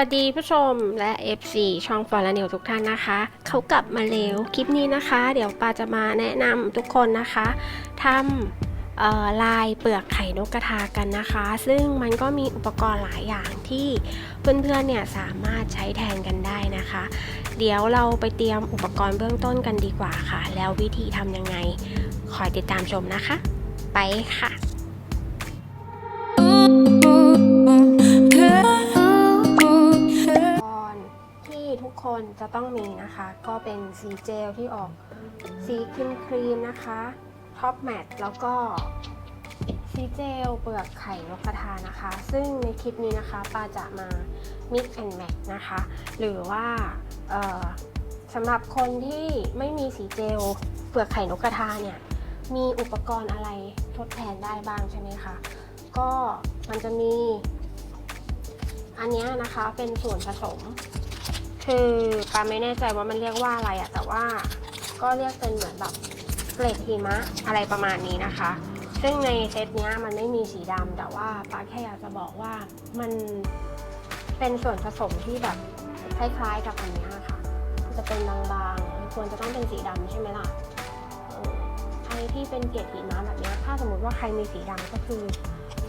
วัสดีผู้ชมและ FC ช่องฟอร์ลนิวทุกท่านนะคะ เขากลับมาเร็วคลิปนี้นะคะ เดี๋ยวปาจะมาแนะนำทุกคนนะคะทำลายเปลือกไข่นกกระทากันนะคะ ซึ่งมันก็มีอุปกรณ์หลายอย่างที่เพื่อนๆเนี่ยสามารถใช้แทนกันได้นะคะ เดี๋ยวเราไปเตรียมอุปกรณ์เบื้องต้นกันดีกว่าค่ะ แล้ววิธีทำยังไงคอยติดตามชมนะคะ ไปค่ะ ต้องมีนะคะ ก็เป็นสีเจลที่ออกสีครีมครีมนะคะท็อปแมทแล้วก็สีเจลเปลือกไข่นกกระทานะคะ ซึ่งในคลิปนี้นะคะปาจะมา mix and match นะคะ หรือว่าสำหรับคนที่ไม่มีสีเจลเปลือกไข่นกกระทาเนี่ยมีอุปกรณ์อะไรทดแทนได้บ้างใช่ไหมคะ ก็มันจะมี อันเนี้ยนะคะเป็นส่วนผสม คือปาไม่แน่ใจว่ามันเรียกว่าอะไรอะแต่ว่าก็เรียกเป็นเหมือนแบบเกล็ดหิมะอะไรประมาณนี้นะคะ ซึ่งในเซตเนี้ยมันไม่มีสีดำแต่ว่าปาแค่อยากจะบอกว่ามันเป็นส่วนผสมที่แบบคล้ายๆกับอันเนี้ยค่ะ จะเป็นบางๆ ควรจะต้องเป็นสีดำใช่ไหมล่ะเออใครที่เป็นเกล็ดหิมะแบบเนี้ยถ้าสมมติว่าใครมีสีดำก็คือ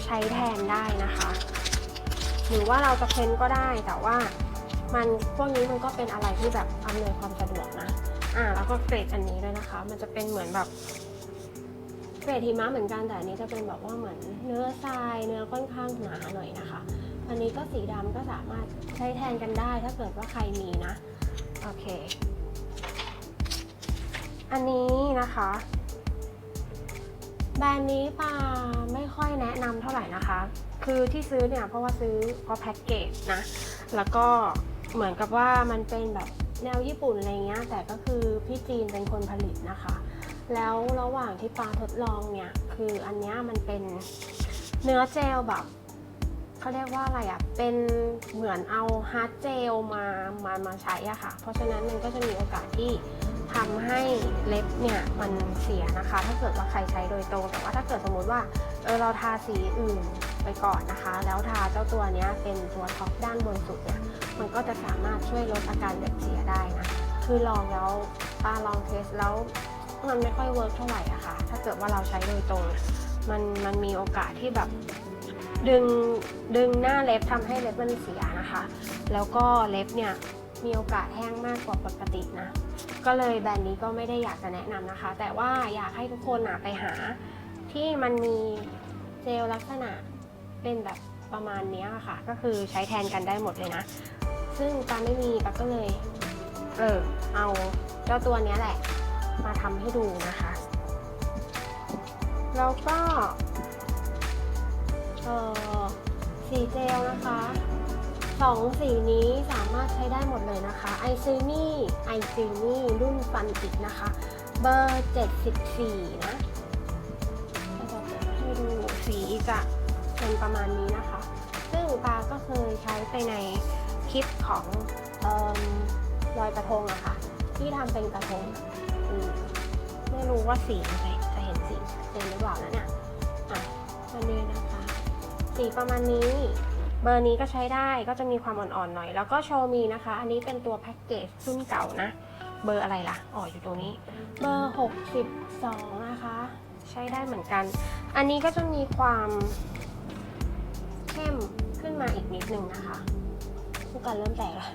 ใช้แทนได้นะคะ หรือว่าเราจะเพ้นก็ได้แต่ว่า มันพวกนี้มันก็เป็นอะไรที่แบบอำนวยความสะดวกนะอ่าแล้วก็เกรดอันนี้ด้วยนะคะ มันจะเป็นเหมือนแบบเกรดหิมะเหมือนกันแต่อันนี้จะเป็นแบบว่าเหมือนเนื้อทรายเนื้อค่อนข้างหนาหน่อยนะคะ อันนี้ก็สีดำก็สามารถใช้แทนกันได้ถ้าเกิดว่าใครมีนะโอเค อันนี้นะคะแบรนด์นี้ปาไม่ค่อยแนะนำเท่าไหร่นะคะ คือที่ซื้อเนี่ยเพราะว่าซื้อเพราะแพ็กเกจนะ แล้วก็ เหมือนกับว่ามันเป็นแบบแนวญี่ปุ่นอะไรเงี้ย แต่ก็คือพี่จีนเป็นคนผลิตนะคะ แล้วระหว่างที่ปาทดลองเนี่ย คืออันเนี้ยมันเป็นเนื้อเจลแบบเขาเรียกว่าอะไรอะ่ะ เป็นเหมือนเอาฮาร์ดเจลมามามาใช้อะค่ะ เพราะฉะนั้นมันก็จะมีโอกาสที่ทำให้เล็บเนี่ยมันเสียนะคะ ถ้าเกิดว่าใครใช้โดยตรง แต่ว่าถ้าเกิดสมมติว่าเออเราทาสีอื่นไปก่อนนะคะ แล้วทาเจ้าตัวเนี้ยเป็นตัวท็อปด้านบนสุดเนี่ย มันก็จะสามารถช่วยลดอาการเล็บเสียได้นะ คือลองแล้วป้าลองเทสแล้วมันไม่ค่อยเวิร์กเท่าไหร่อะค่ะ ถ้าเกิดว่าเราใช้โดยตรง มันมันมีโอกาสที่แบบดึงดึงหน้าเล็บทำให้เล็บมันเสียนะคะ แล้วก็เล็บเนี่ยมีโอกาสแห้งมากกว่าปกตินะ ก็เลยแบรนด์นี้ก็ไม่ได้อยากจะแนะนำนะคะ แต่ว่าอยากให้ทุกคนอะไปหา ที่มันมีเจลลักษณะเป็นแบบประมาณนี้ค่ะ ก็คือใช้แทนกันได้หมดเลยนะ ซึ่งปาไม่มีปาก็เลย เออ เอาเจ้าตัวเนี้ยแหละ มาทำให้ดูนะคะ แล้วก็ เออสีเจลนะคะสองสีนี้สามารถใช้ได้หมดเลยนะคะไอซีนี่ไอซีนี่รุ่นฟันติดนะคะ เบอร์ 74 นะจะให้ดูสีจะเป็นประมาณนี้นะคะ ซึ่งปาก็เคยใช้ไปใน คลิปของเอมลอยกระทงอะค่ะ ที่ทำเป็นกระทงมไม่รู้ว่าสีมันจะจะเห็นสีชัดเจนหรือเปล่านะเนี่ยอะอันนี้นะคะ สีประมาณนี้ เบอร์นี้ก็ใช้ได้ก็จะมีความอ่อนๆหน่อย แล้วก็โชว์มีนะคะ อันนี้เป็นตัวแพ็กเกจรุ่นเก่านะ เบอร์อะไรล่ะอ๋ออยู่ตรงนี้ เบอร์ 62 นะคะ ใช้ได้เหมือนกัน อันนี้ก็จะมีความเข้มขึ้นมาอีกนิดนึงนะคะ กันเริ่มแตกแล้ว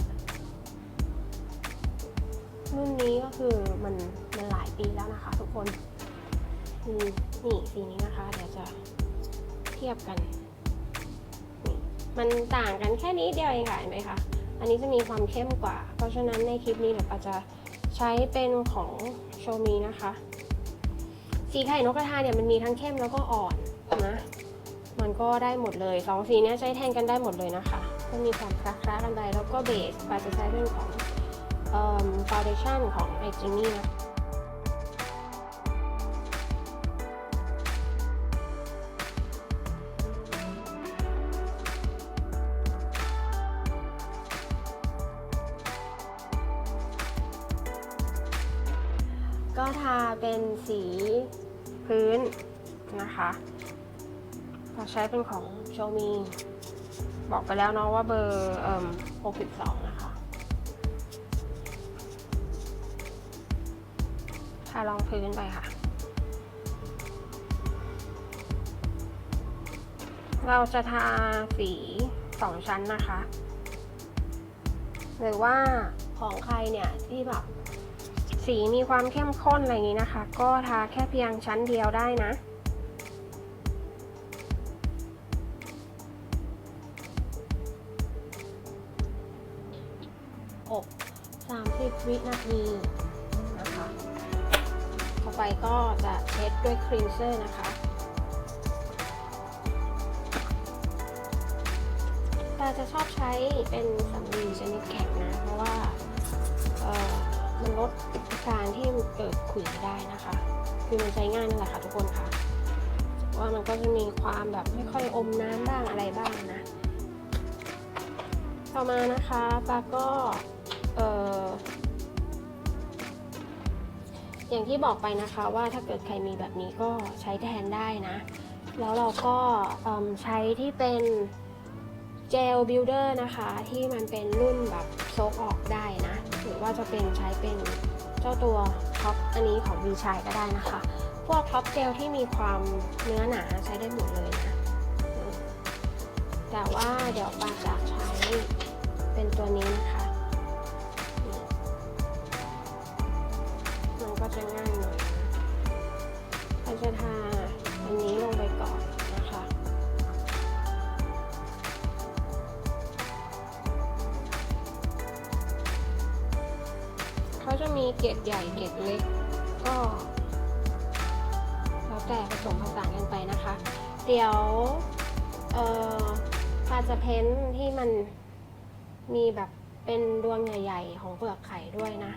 รุ่นนี้ก็คือมันมันหลายปีแล้วนะคะ ทุกคนอืมนี่สีนี้นะคะ เดี๋ยวจะเทียบกันนี่มันต่างกันแค่นี้เดียวเองค่ะเห็นไหมคะอันนี้จะมีความเข้มกว่า เพราะฉะนั้นในคลิปนี้เดี๋ยวปาจะใช้เป็นของโชมีนะคะ สีไข่นกกระทาเนี่ยมันมีทั้งเข้มแล้วก็อ่อนนะ มันก็ได้หมดเลยสองสีเนี้ยใช้แทนกันได้หมดเลยนะคะ ก็มีความคล้าๆกันไปแล้วก็เบสปาจะใช้เป็นของเอ่อ foundation ของไอจินี่นะก็ทาเป็นสีพื้นนะคะเราใช้เป็นของโชมี บอกไปแล้วเนาะว่าเบอร์เอ่ม62 นะคะ ทารองพื้นไปค่ะ เราจะทาสีสองชั้นนะคะ หรือว่าของใครเนี่ยที่แบบสีมีความเข้มข้นอะไรอย่างนี้นะคะ ก็ทาแค่เพียงชั้นเดียวได้นะ วินาทีนะคะต่อไปก็จะเช็ดด้วยครีมเซอร์นะคะต่จะชอบใช้เป็นสำลีชนิดแข็งนะ เพราะว่าเอ่อมันลดการที่มันเกิดขุยได้นะคะ คือมันใช้ง่ายนั่นแหละค่ะทุกคนค่ะว่ามันก็จะมีความแบบไม่ค่อยอมน้ำบ้างอะไรบ้างนะ ต่อมานะคะปาก็เอ่อ อย่างที่บอกไปนะคะว่าถ้าเกิดใครมีแบบนี้ก็ใช้แทนได้นะ แล้วเราก็ใช้ที่เป็นเจลบิลเดอร์นะคะ ที่มันเป็นรุ่นแบบโซกออกได้นะ หรือว่าจะเป็นใช้เป็นเจ้าตัวท็อปอันนี้ของวีชายก็ได้นะคะ พวกท็อปเจลที่มีความเนื้อหนาใช้ได้หมดเลยนะ แต่ว่าเดี๋ยวปาจะใช้เป็นตัวนี้นะคะ ก็จะง่ายหน่อยนะปาจะทาอันนี้ลงไปก่อนนะคะเขาจะมีเกล็ดใหญ่เกล็ดเล็กก็แล้วแต่ผสมผสานกันไปนะคะ เดี๋ยวเออปาจะเพ้นท์ที่มันมีแบบเป็นดวงใหญ่ ๆ ของเปลือกไข่ด้วยนะ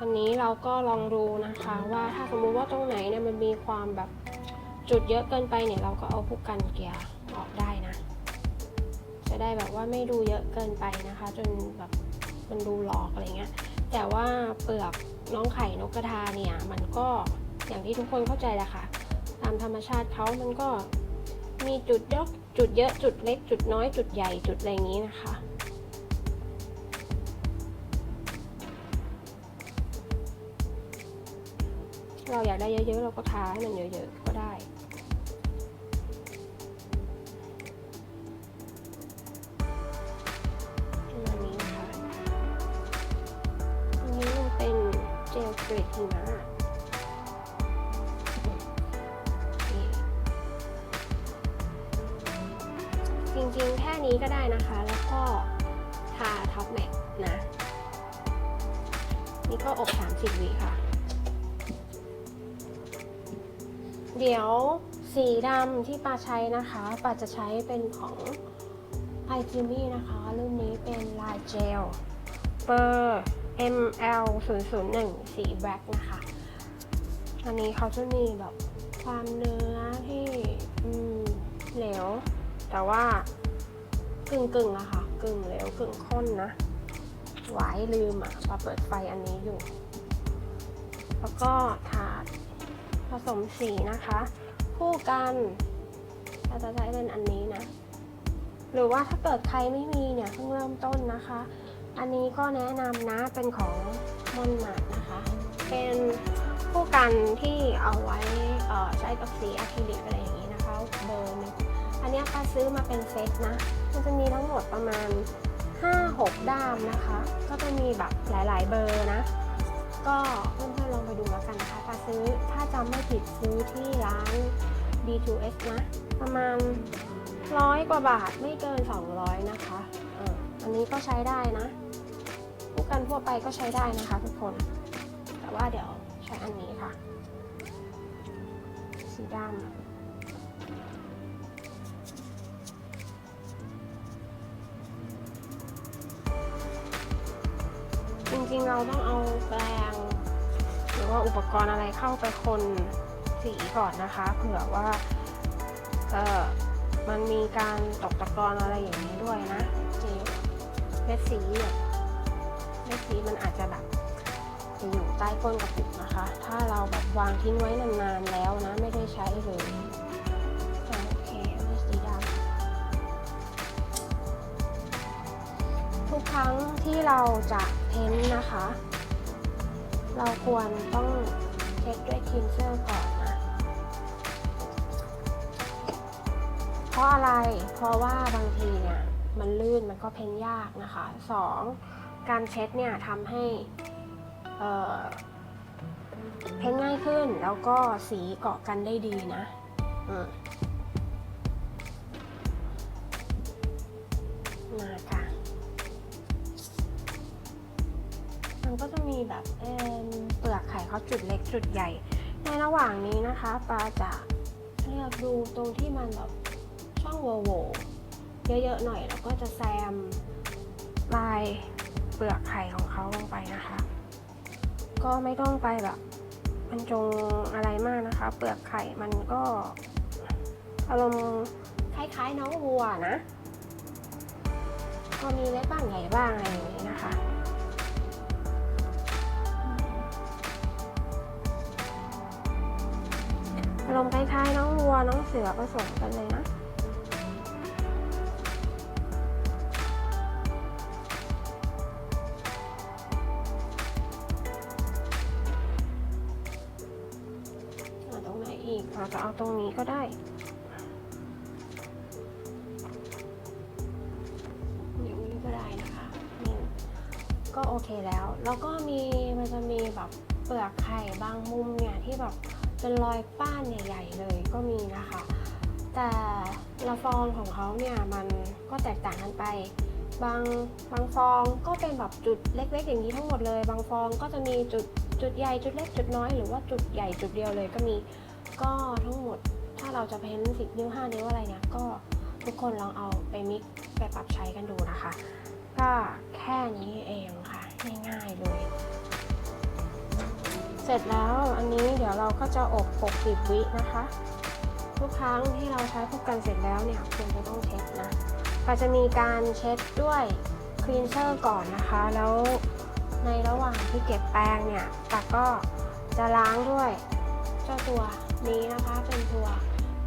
วันนี้เราก็ลองดูนะคะว่าถ้าสมมุติว่าตรงไหนเนี่ยมันมีความแบบจุดเยอะเกินไปเนี่ยเราก็เอาพวกกันเกลียร์ออกได้นะ จะได้แบบว่าไม่ดูเยอะเกินไปนะคะ จนแบบมันดูหลอกอะไรเงี้ยแต่ว่าเปลือกน้องไข่นกกระทาเนี่ยมันก็อย่างที่ทุกคนเข้าใจแหละค่ะ ตามธรรมชาติเขามันก็มีจุดเยอะจุดเยอะจุดเล็กจุดน้อยจุดใหญ่จุดอะไรอย่างนี้นะคะ เราอยากได้เยอะ ๆ เราก็ทาให้มันเยอะ ๆ ก็ได้ประมาณนี้นะคะอันนี้มันเป็นเจลเกรดหิมะจริงๆ แค่นี้ก็ได้นะคะ แล้วก็ทาท็อปแมทนะ นี่ก็อบ 30 วิค่ะ เดี๋ยวสีดำที่ปาใช้นะคะปาจะใช้เป็นของ i j i m m y นะคะรุ่นนี้เป็นลายเจลเบอร์ ML 0 0 1สีแบล็กนะคะ อันนี้เขาจะมีแบบความเนื้อที่เหลว แต่ว่ากึ่งกึ่งอะค่ะ กึ่งเหลวกึ่งข้นนะหวลืมอะปาเปิดไฟอันนี้อยู่ แล้วก็ถาดผ สมสีนะคะ คู่กันเราจะใช้เป็นอันนี้นะ หรือว่าถ้าเกิดใครไม่มีเนี่ยเพิ่งเริ่มต้นนะคะ อันนี้ก็แนะนำนะเป็นของมอนมาดนะคะ เป็นคู่กันที่เอาไว้อ่อใช้กับสีอะคริลิกอะไรอย่างนี้นะคะเบอร์นึงอันนี้ป้าซื้อมาเป็นเซตนะ มันจะมีทั้งหมดประมาณ 5-6 ด้ามนะคะ ก็จะมีแบบหลาย ๆ เบอร์นะ ก็เพื่อนๆลองไปดูแล้วกันนะคะป้าซื้อถ้าจำไม่ผิดซื้อที่ร้าน D2S นะ ประมาณร้อยกว่าบาทไม่เกิน 200 นะคะอออันนี้ก็ใช้ได้นะผู้กันทั่วไปก็ใช้ได้นะคะทุกคน แต่ว่าเดี๋ยวใช้อันนี้ค่ะ สีดำ ริงๆเราต้องเอาแปรงหรือว่าอุปกรณ์อะไรเข้าไปคนสีก่อนนะคะ เผื่อว่าเออมันมีการตกตะกอนอะไรอย่างนี้ด้วยนะเจลเม็ดสีเนี่ยเม็ดสีมันอาจจะแบบจะอยู่ใต้ก้นกระปุกนะคะ ถ้าเราแบบวางทิ้งไว้นานๆแล้วนะ ไม่ได้ใช้เลยโอเคเม็ดสีดำทุกครั้งที่เราจะ เพ้นท์นะคะ เราควรต้องเช็ดด้วยคลีนเซอร์ก่อนนะ เพราะอะไร เพราะว่าบางทีเนี่ยมันลื่นมันก็เพ้นยากนะคะสองการเช็ดเนี่ยทำให้เอ่อเพ้นง่ายขึ้นแล้วก็สีเกาะกันได้ดีนะ อืม จุดใหญ่ ในระหว่างนี้นะคะปลาจะเลือกดูตรงที่มันแบบช่องโหว่ๆเยอะๆหน่อย แล้วก็จะแซมลายเปลือกไข่ของเขาลงไปนะคะ ก็ไม่ต้องไปแบบบรรจงอะไรมากนะคะ เปลือกไข่มันก็อารมณ์คล้ายๆน้องวัวนะ ก็มีเล็กบ้างใหญ่บ้างอะไรอย่างนี้นะ ล้ายๆน้องวัวน้องเสือผสมกันเลยนะเอาตรงไหนอีกเราจะเอาตรงนี้ก็ได้อย่างนี้ก็ได้นะคะนี่ก็โอเคแล้ว แล้วก็มีมันจะมีแบบเปลือกไข่บางมุมเนี่ยที่แบบ เป็นรอยป้านใหญ่ๆเลยก็มีนะคะ แต่ละฟองของเขาเนี่ยมันก็แตกต่างกันไป บางบางฟองก็เป็นแบบจุดเล็ก ๆ อย่างนี้ทั้งหมดเลย บางฟองก็จะมีจุดจุดใหญ่จุดเล็กจุดน้อยหรือว่าจุดใหญ่จุดเดียวเลยก็มีก็ทั้งหมดถ้าเราจะเพ้นสิบนิ้วห้านิ้วอะไรเนี่ยก็ทุกคนลองเอาไปมิกซ์ไปปรับใช้กันดูนะคะ ก็แค่นี้เองค่ะง่ายๆเลย เสร็จแล้วอันนี้เดี๋ยวเราก็จะอบ60วินะคะ ทุกครั้งที่เราใช้พวกกันเสร็จแล้วเนี่ยคุณจะต้องเช็ดนะก็จะมีการเช็ดด้วยคลีนเซอร์ก่อนนะคะ แล้วในระหว่างที่เก็บแป้งเนี่ยตาก็จะล้างด้วยเจ้าตัวนี้นะคะเป็นตัว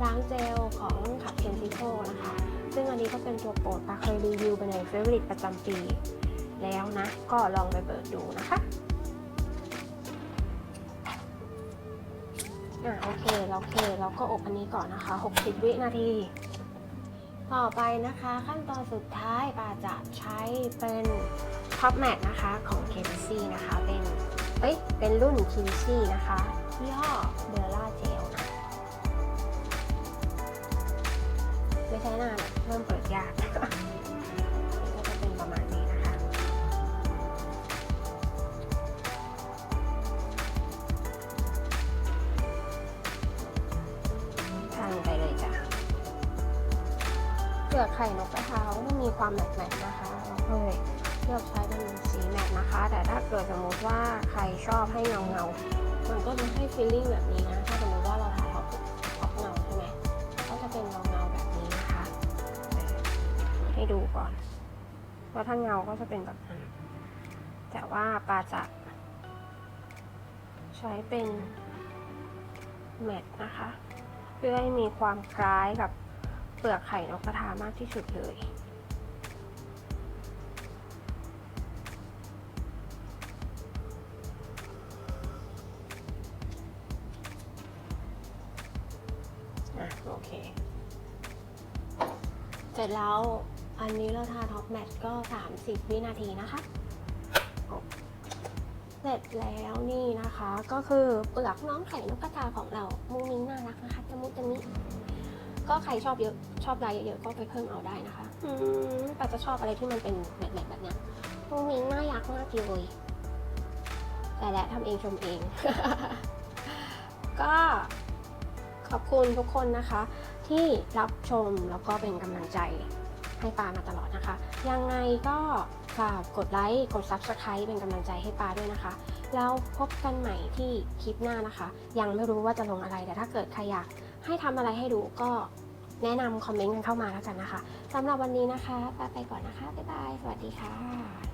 ล้างเจลของขับเคนซิโ o นะคะ ซึ่งอันนี้ก็เป็นตัวโปรดปาเคยรีวิวไปในเฟเวอริตประจำปีแล้วนะ ก็ลองไปเปิดดูนะคะ อะโอเคโอเคเราก็อบอันนี้ก่อนนะคะ 60 วินาที ต่อไปนะคะ ขั้นตอนสุดท้ายปาจะใช้เป็นท็อปแมทนะคะของ k ค c นะคะ เป็นเอ้ยเป็นรุ่น k ิ c นะคะยี่ห้อเบลล่าเจลไม่ใช่นานเริ่มเปิดยาก ลือกไข่นกกระเทามันมีความแมตต์ๆนะคะเราก็เลยเลือกใช้เป็นสีแมตต์นะคะ แต่ถ้าเกิดสมมติว่าใครชอบให้เงาเงามันก็จะให้ฟีลลิ่งแบบนี้นะ ถ้าสมมติว่าเราทาท็อปท็อปเงาใช่ไหมก็จะเป็นเงาเงาแบบนี้นะคะ ให้ดูก่อนว่าถ้าเงาก็จะเป็นแบบนั้น แต่ว่าปาจะใช้เป็นแมตต์นะคะ เพื่อให้มีความคล้ายกับ เปลือกไข่นกกระทามากที่สุดเลย อะ โอเค เสร็จแล้วอันนี้เราทาท็อปแมทก็ 30 วินาทีนะคะเสร็จแล้วนี่นะคะก็คือเปลือกน้องไข่นกกระทาของเรา มุ้งมิ้งน่ารักนะคะจะมุจะมิ ก็ใครชอบเยอะชอบลายเยอะๆก็ไปเพิ่มเอาได้นะคะ อืมแต่จะชอบอะไรที่มันเป็นแบบแบบแบบเนี้ยมุ้งมิ้งน่ารักมากเลยแต่และทำเองชมเอง ก็ขอบคุณทุกคนนะคะ ที่รับชมแล้วก็เป็นกำลังใจให้ปามาตลอดนะคะ ยังไงก็ฝากกดไลค์กด Subscribe เป็นกำลังใจให้ปาด้วยนะคะ แล้วพบกันใหม่ที่คลิปหน้านะคะ ยังไม่รู้ว่าจะลงอะไรแต่ถ้าเกิดใครอยาก ให้ทำอะไรให้ดูก็แนะนำคอมเมนต์กันเข้ามาแล้วกันนะคะสำหรับวันนี้นะคะปาไปก่อนนะคะ บ๊ายบาย สวัสดีค่ะ